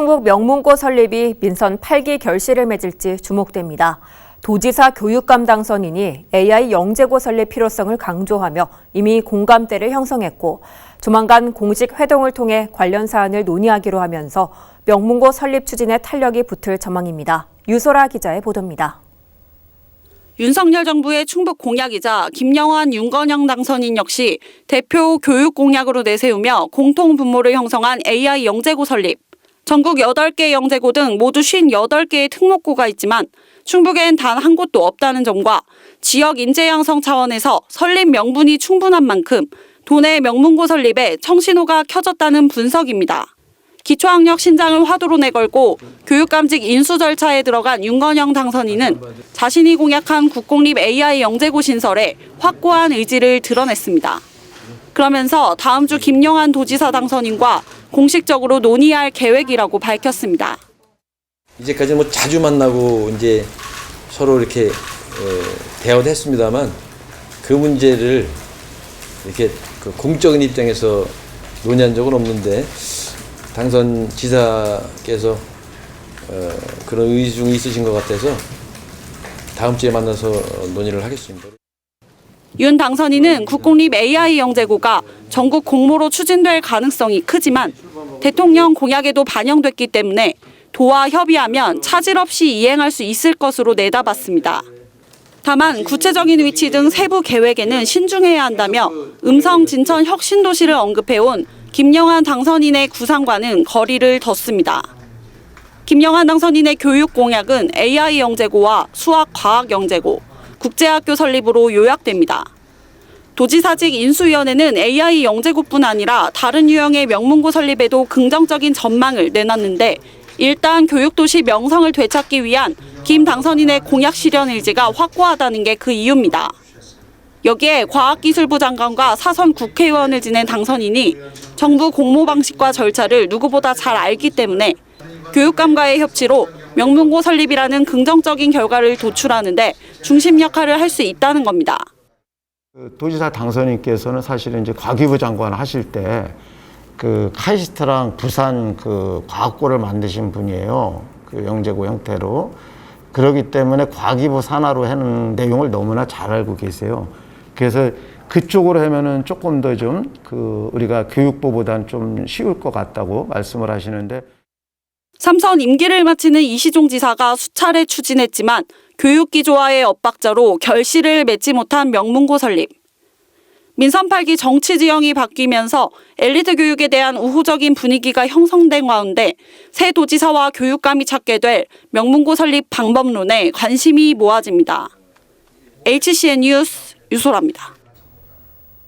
충북 명문고 설립이 민선 8기 결실을 맺을지 주목됩니다. 도지사 교육감 당선인이 AI 영재고 설립 필요성을 강조하며 이미 공감대를 형성했고 조만간 공식 회동을 통해 관련 사안을 논의하기로 하면서 명문고 설립 추진에 탄력이 붙을 전망입니다. 유소라 기자의 보도입니다. 윤석열 정부의 충북 공약이자 김영환, 윤건영 당선인 역시 대표 교육 공약으로 내세우며 공통 분모를 형성한 AI 영재고 설립. 전국 8개 영재고 등 모두 58개의 특목고가 있지만 충북엔 단 한 곳도 없다는 점과 지역 인재 양성 차원에서 설립 명분이 충분한 만큼 도내 명문고 설립에 청신호가 켜졌다는 분석입니다. 기초학력 신장을 화두로 내걸고 교육감직 인수 절차에 들어간 윤건영 당선인은 자신이 공약한 국공립 AI 영재고 신설에 확고한 의지를 드러냈습니다. 그러면서 다음 주 김영환 도지사 당선인과 공식적으로 논의할 계획이라고 밝혔습니다. 이제까지 뭐 자주 만나고 이제 서로 이렇게 에, 대화도 했습니다만 그 문제를 이렇게 그 공적인 입장에서 논의한 적은 없는데 당선 지사께서 어, 그런 의중이 있으신 것 같아서 다음 주에 만나서 논의를 하겠습니다. 윤 당선인은 국공립 AI 영재고가 전국 공모로 추진될 가능성이 크지만 대통령 공약에도 반영됐기 때문에 도와 협의하면 차질 없이 이행할 수 있을 것으로 내다봤습니다. 다만 구체적인 위치 등 세부 계획에는 신중해야 한다며 음성 진천 혁신도시를 언급해온 김영환 당선인의 구상과는 거리를 뒀습니다. 김영환 당선인의 교육 공약은 AI 영재고와 수학 과학 영재고, 국제학교 설립으로 요약됩니다. 도지사직 인수위원회는 AI 영재고뿐 아니라 다른 유형의 명문고 설립에도 긍정적인 전망을 내놨는데 일단 교육도시 명성을 되찾기 위한 김 당선인의 공약 실현 의지가 확고하다는 게 그 이유입니다. 여기에 과학기술부 장관과 사선 국회의원을 지낸 당선인이 정부 공모 방식과 절차를 누구보다 잘 알기 때문에 교육감과의 협치로 명문고 설립이라는 긍정적인 결과를 도출하는데 중심 역할을 할 수 있다는 겁니다. 그 도지사 당선인께서는 사실은 이제 과기부 장관 하실 때 그 카이스트랑 부산 그 과학고를 만드신 분이에요. 그 영재고 형태로. 그러기 때문에 과기부 산하로 하는 내용을 너무나 잘 알고 계세요. 그래서 그쪽으로 하면은 조금 더 좀 그 우리가 교육부보다는 좀 쉬울 것 같다고 말씀을 하시는데 삼선 임기를 마치는 이시종 지사가 수차례 추진했지만 교육기조화의 엇박자로 결실을 맺지 못한 명문고 설립. 민선 8기 정치 지형이 바뀌면서 엘리트 교육에 대한 우호적인 분위기가 형성된 가운데 새 도지사와 교육감이 찾게 될 명문고 설립 방법론에 관심이 모아집니다. HCN 뉴스 유소라입니다.